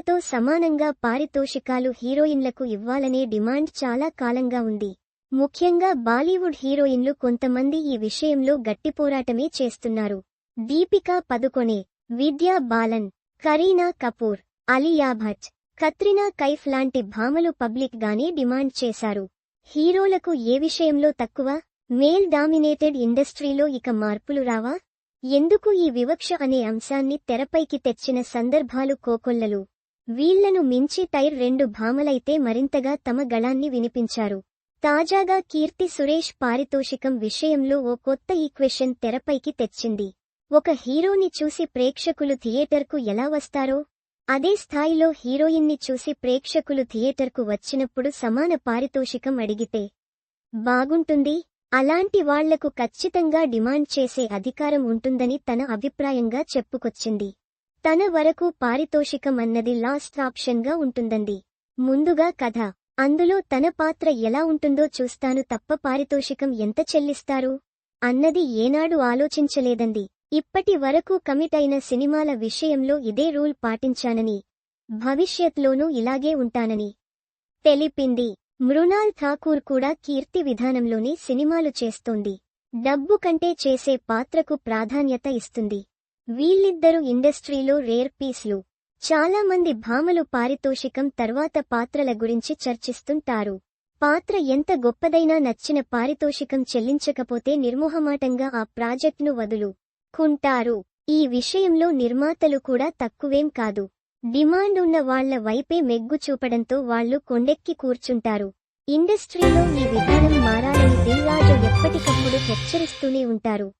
నటులతో సమానంగా పారితోషికాలు హీరోయిన్లకు ఇవ్వాలనే డిమాండ్ చాలా కాలంగా ఉంది. ముఖ్యంగా బాలీవుడ్ హీరోయిన్లు కొంతమంది ఈ విషయంలో గట్టిపోరాటమే చేస్తున్నారు. దీపికా పదుకొనే విద్యా బాలన్ కరీనా కపూర్ అలియా భట్ కత్రినా కైఫ్ లాంటి భామలు పబ్లిక్ గానే డిమాండ్ చేశారు. హీరోలకు ఏ విషయంలో తక్కువ మేల్ డామినేటెడ్ ఇండస్ట్రీలో ఇక మార్పులు రావా? ఎందుకు ఈ వివక్ష అనే అంశాన్ని తెరపైకి తెచ్చిన సందర్భాలు కోకొల్లలు? వీళ్ళను మించి టైర్ రెండు భామలైతే మరింతగా తమ గళాన్ని వినిపించారు. తాజాగా కీర్తి సురేష్ పారితోషికం విషయంలో ఓ కొత్త ఈక్వెషన్ తెరపైకి తెచ్చింది. ఒక హీరోని చూసి ప్రేక్షకులు థియేటర్కు ఎలా వస్తారో అదే స్థాయిలో హీరోయిన్ని చూసి ప్రేక్షకులు థియేటర్కు వచ్చినప్పుడు సమాన పారితోషికం అడిగితే బాగుంటుంది అలాంటి వాళ్ళకు ఖచ్చితంగా డిమాండ్ చేసే అధికారం ఉంటుందని తన అభిప్రాయంగా చెప్పుకొచ్చింది. తన వరకు పారితోషికం అన్నది లాస్ట్ ఆప్షన్గా ఉంటుందంది ముందుగా కథ. అందులో తన పాత్ర ఎలా ఉంటుందో చూస్తాను తప్ప పారితోషికం ఎంత చెల్లిస్తారు? అన్నది ఏనాడు ఆలోచించలేదంది ఇప్పటి వరకు కమిట్ అయిన సినిమాల విషయంలో ఇదే రూల్ పాటించానని భవిష్యత్లోనూ ఇలాగే ఉంటానని తెలిపింది. మృణాల్ ఠాకూర్ కూడా కీర్తి విధానంలోనే సినిమాలు చేస్తోంది. డబ్బు కంటే చేసే పాత్రకు ప్రాధాన్యత ఇస్తుంది. వీళ్ళిద్దరూ ఇండస్ట్రీలో రేర్ పీస్లు చాలా మంది భామలు పారితోషికం తర్వాత పాత్రల గురించి చర్చిస్తుంటారు. పాత్ర ఎంత గొప్పదైనా నచ్చిన పారితోషికం చెల్లించకపోతే నిర్మోహమాటంగా ఆ ప్రాజెక్ట్ను వదులు. కుంటారు. ఈ విషయంలో నిర్మాతలు కూడా తక్కువేం కాదు. డిమాండ్ ఉన్న వాళ్ళ వైపే మెగ్గు చూపడంతో వాళ్ళు కొండెక్కి కూర్చుంటారు. ఇండస్ట్రీలో ఈ విధానం మారాలని దిల్రాజు ఎప్పటికప్పుడు హెచ్చరిస్తూనే ఉంటారు.